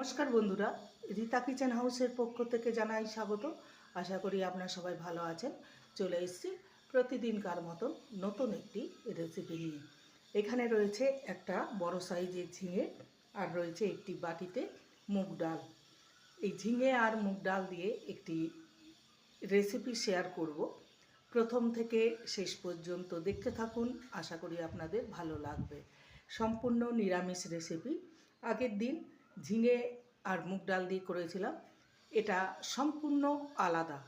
নমস্কার বন্ধুরা, রীতা কিচেন হাউসের পক্ষ থেকে জানাই স্বাগত। আশা করি আপনারা সবাই ভালো আছেন। চলে এসেছি প্রতিদিনকার মতন নতুন একটি রেসিপি নিয়ে। এখানে রয়েছে একটা বড় সাইজের ঝিঙে আর রয়েছে একটি বাটিতে মুগ ডাল। এই ঝিঙে আর মুগ ডাল দিয়ে একটি রেসিপি শেয়ার করব। প্রথম থেকে শেষ পর্যন্ত দেখতে থাকুন, আশা করি আপনাদের ভালো লাগবে। সম্পূর্ণ নিরামিষ রেসিপি আগের দিন ঝিঙে আর মুগ ডাল দিয়ে করেছিলাম। এটা সম্পূর্ণ আলাদা।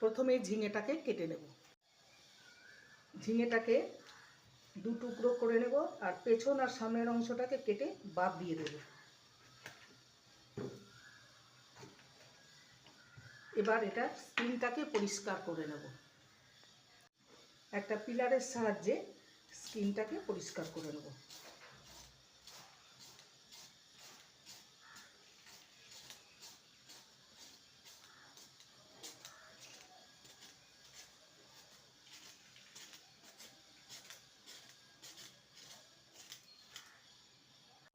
প্রথমে ঝিঙেটাকে কেটে নেব। ঝিঙেটাকে দু টুকরো করে নেব আর পেছন আর সামনের অংশটাকে কেটে বাদ দিয়ে দেব। এবার এটা স্কিনটাকে পরিষ্কার করে নেব। একটা পিলারের সাহায্যে স্কিনটাকে পরিষ্কার করে নেব।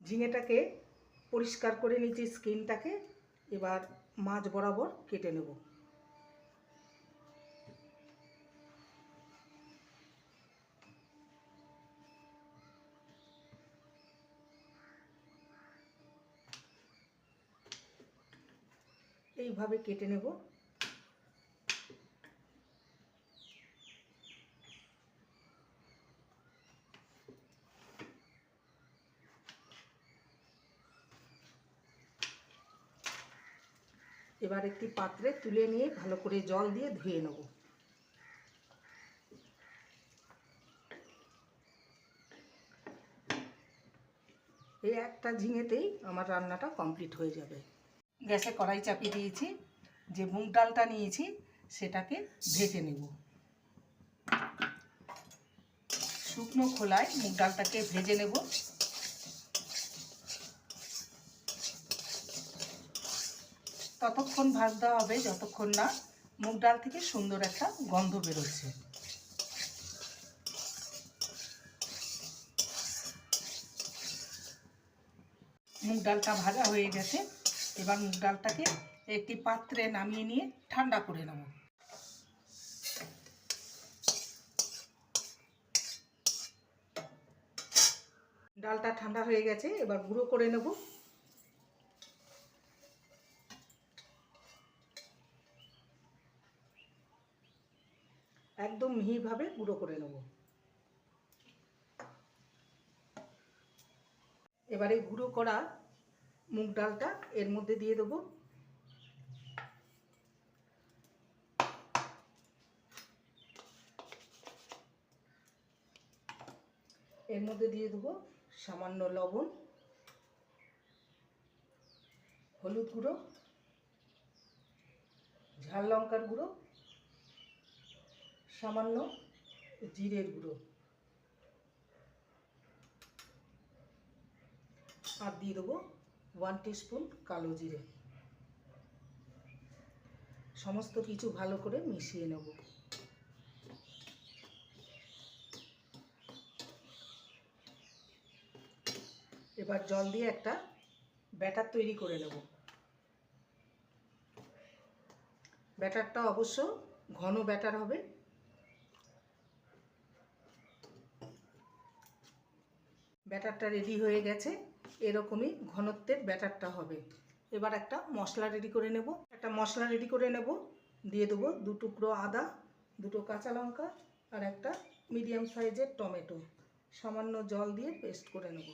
ঝিঙেটাকে পরিষ্কার করে নিচ্ছি স্কিনটাকে এবার মাছ বরাবর কেটে নেব। এইভাবে কেটে নেব। এবার একটি পাত্রে তুলে নিয়ে ভালো করে জল দিয়ে ধুয়ে নেব। এই একটা ঝিঙেতেই আমার রান্নাটা কমপ্লিট হয়ে যাবে। গ্যাসে কড়াই চাপিয়ে দিয়েছি, যে মুগ ডালটা নিয়েছি সেটাকে ভেজে নেব। শুকনো খোলায় মুগ ডালটাকে ভেজে নেব। ততক্ষণ ভাজতে হবে, যতক্ষণ না মুগ ডাল থেকে সুন্দর একটা গন্ধ বেরোচ্ছে। মুগ ডালটা ভাজা হয়ে গেছে, এবার মুগ ডালটাকে একটি পাত্রে নামিয়ে নিয়ে ঠান্ডা করে নেব। ডালটা ঠান্ডা হয়ে গেছে, এবার গুঁড়ো করে নেব। একদম মিহিভাবে গুঁড়ো করে নেব। এবারে গুঁড়ো করা মুগ ডালটা এর মধ্যে দিয়ে দেবো। এর মধ্যে দিয়ে দেবো সামান্য লবণ, হলুদ গুঁড়ো, ঝাল লঙ্কার গুঁড়ো সামান্য জিরের গুঁড়ো। আর দিয়ে দেবো ওয়ান স্পুন কালো জিরে। সমস্ত কিছু ভালো করে মিশিয়ে নেব। এবার জল দিয়ে একটা ব্যাটার তৈরি করে নেব। ব্যাটারটা অবশ্য ঘন ব্যাটার হবে। ব্যাটারটা রেডি হয়ে গেছে। এরকমই ঘনত্বের ব্যাটারটা হবে। এবার একটা মশলা রেডি করে নেব। একটা মশলা রেডি করে নেব। দিয়ে দেবো দু টুকরো আদা, দুটো কাঁচা লঙ্কা আর একটা মিডিয়াম সাইজের টমেটো। সামান্য জল দিয়ে পেস্ট করে নেব।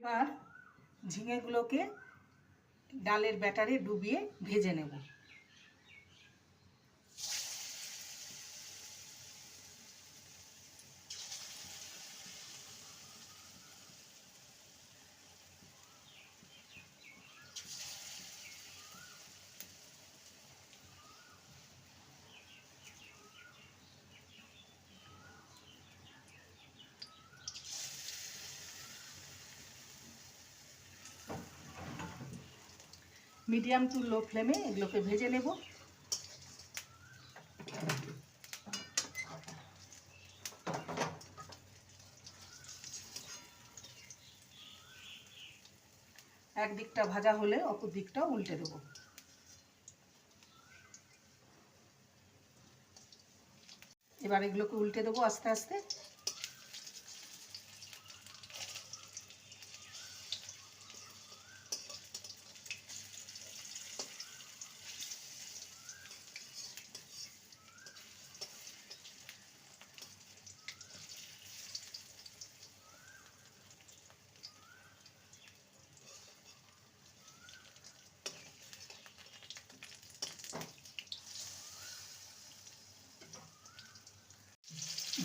এবার ঝিঙেগুলোকে ডালের ব্যাটারে ডুবিয়ে ভেজে নেব। মিডিয়াম টু লো ফ্লেমে এগুলোকে ভেজে নেব। একদিকটা ভাজা হলে অপর দিকটা উল্টে দেব। এবার এগুলোকে উল্টে দেবো আস্তে আস্তে।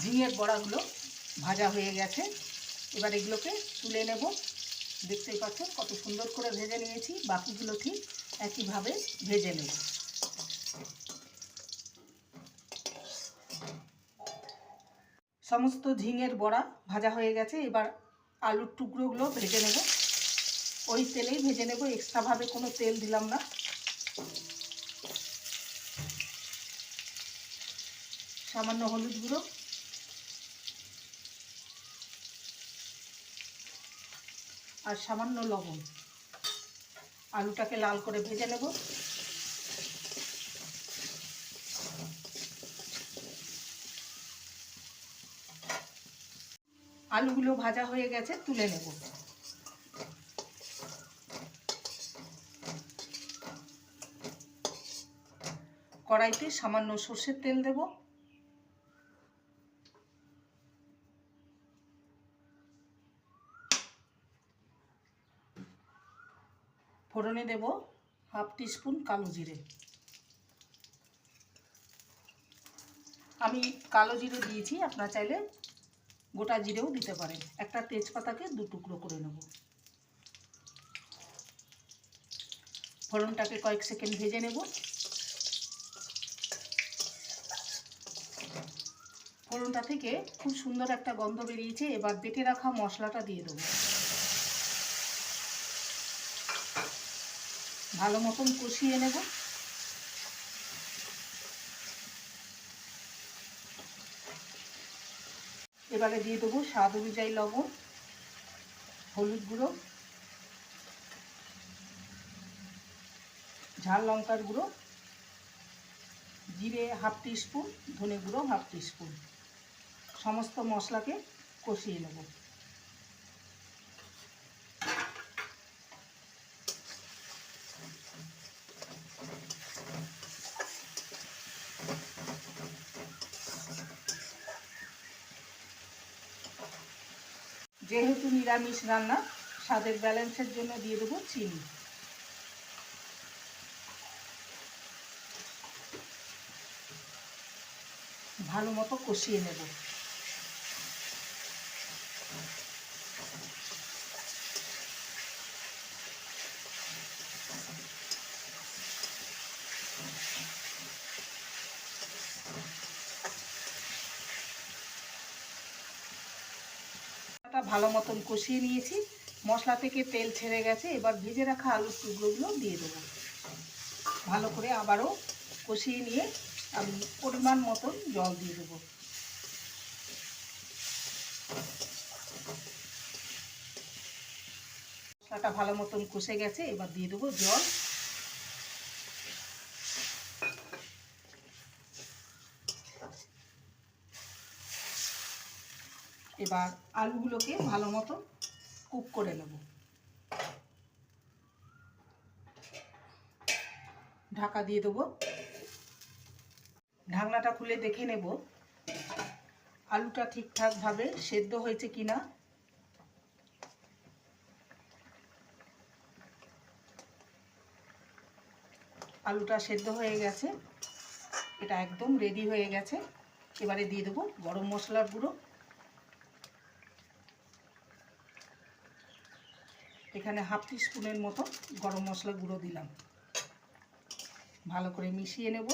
ঝিঙের বড়াগুলো ভাজা হয়ে গেছে। এবার এগুলোকে তুলে নেব। দেখতেই পাচ্ছেন কত সুন্দর করে ভেজে নিয়েছি। বাকিগুলো ঠিক একইভাবে ভেজে নেব। সমস্ত ঝিঙের বড়া ভাজা হয়ে গেছে। এবার আলুর টুকরোগুলো ভেজে নেব। ওই তেলেই ভেজে নেব। এক্সট্রাভাবে কোনো তেল দিলাম না। সামান্য হলুদ গুঁড়ো। আর সামান্য লবণ। আলুটাকে লাল করে ভেজে নেব। আলুগুলো ভাজা হয়ে গেছে, তুলে নেব। কড়াইতে সামান্য সর্ষের তেল দেব। ফোড়নে দেব হাফ টিস্পুন কালো জিরে। আমি কালো জিরে দিয়েছি, আপনারা চাইলে গোটা জিরেও দিতে পারেন। একটা তেজপাতাকে দু টুকরো করে নেব। ফোড়নটাকে কয়েক সেকেন্ড ভেজে নেব। ফোড়নটা থেকে খুব সুন্দর একটা গন্ধ বেরিয়েছে, এবার বেটে রাখা মশলাটা দিয়ে দেবো। ভালো মতন কষিয়ে নেব। এবারে দিয়ে দেবো স্বাদ অনুযায়ী লবণ, হলুদ গুঁড়ো, ঝাল লঙ্কার গুঁড়ো, জিরে হাফ টিস্পুন, ধনে গুঁড়ো হাফ টিস্পুন। সমস্ত মশলাকে কষিয়ে নেব। যেহেতু নিরামিষ রান্না স্বাদের ব্যালেন্সের জন্য দিয়ে দেবো চিনি। ভালো মতো কষিয়ে নেব। মশলাটা ভালো মতন কষিয়ে নিয়েছি। মশলা থেকে তেল ছেড়ে গেছে, এবার ভেজে রাখা আলুর টুকরোগুলো দিয়ে দেবো। ভালো করে আবারও কষিয়ে নিয়ে আমি পরিমাণ মতন জল দিয়ে দেবো। মশলাটা ভালো মতন কষে গেছে, এবার দিয়ে দেবো জল। এবার আলুগুলোকে ভালো মতো কুক করে নেব। ঢাকা দিয়ে দেবো। ঢাকনাটা খুলে দেখে নেব আলুটা ঠিকঠাকভাবে সেদ্ধ হয়েছে কিনা। আলুটা সেদ্ধ হয়ে গেছে। এটা একদম রেডি হয়ে গেছে। এবারে দিয়ে দেবো গরম মশলার গুঁড়ো। এখানে হাফ স্পুনের মতো গরম মশলা গুঁড়ো দিলাম। ভালো করে মিশিয়ে নেব।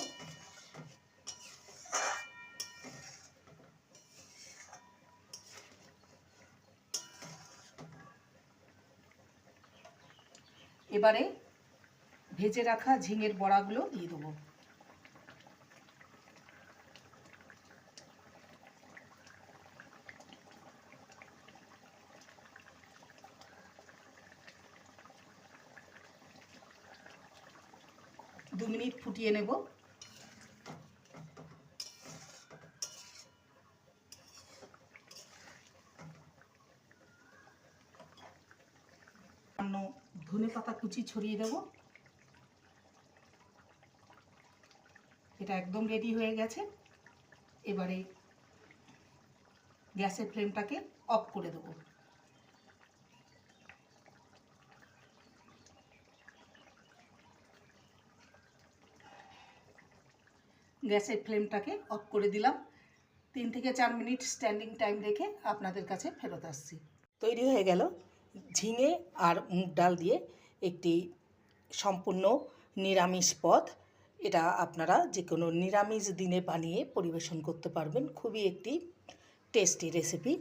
এবারে ভেজে রাখা ঝিঙের বড়াগুলো দিয়ে দেবো। মিনিট ফুটিয়ে নেব। ধনে পাতা কুচি ছড়িয়ে দেব। এটা একদম রেডি হয়ে গেছে। এবারে গ্যাসের ফ্লেমটাকে অফ করে দেবো। গ্যাসের ফ্লেমটাকে অফ করে দিলাম। তিন থেকে চার মিনিট স্ট্যান্ডিং টাইম রেখে আপনাদের কাছে ফেরত আসছি। তৈরি হয়ে গেল ঝিঙে আর মুগ ডাল দিয়ে একটি সম্পূর্ণ নিরামিষ পদ। এটা আপনারা যে কোনো নিরামিষ দিনে বানিয়ে পরিবেশন করতে পারবেন। খুবই একটি টেস্টি রেসিপি।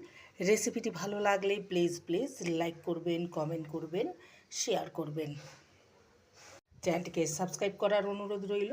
রেসিপিটি ভালো লাগলে প্লিজ প্লিজ লাইক করবেন, কমেন্ট করবেন, শেয়ার করবেন। চ্যানেলটিকে সাবস্ক্রাইব করার অনুরোধ রইল।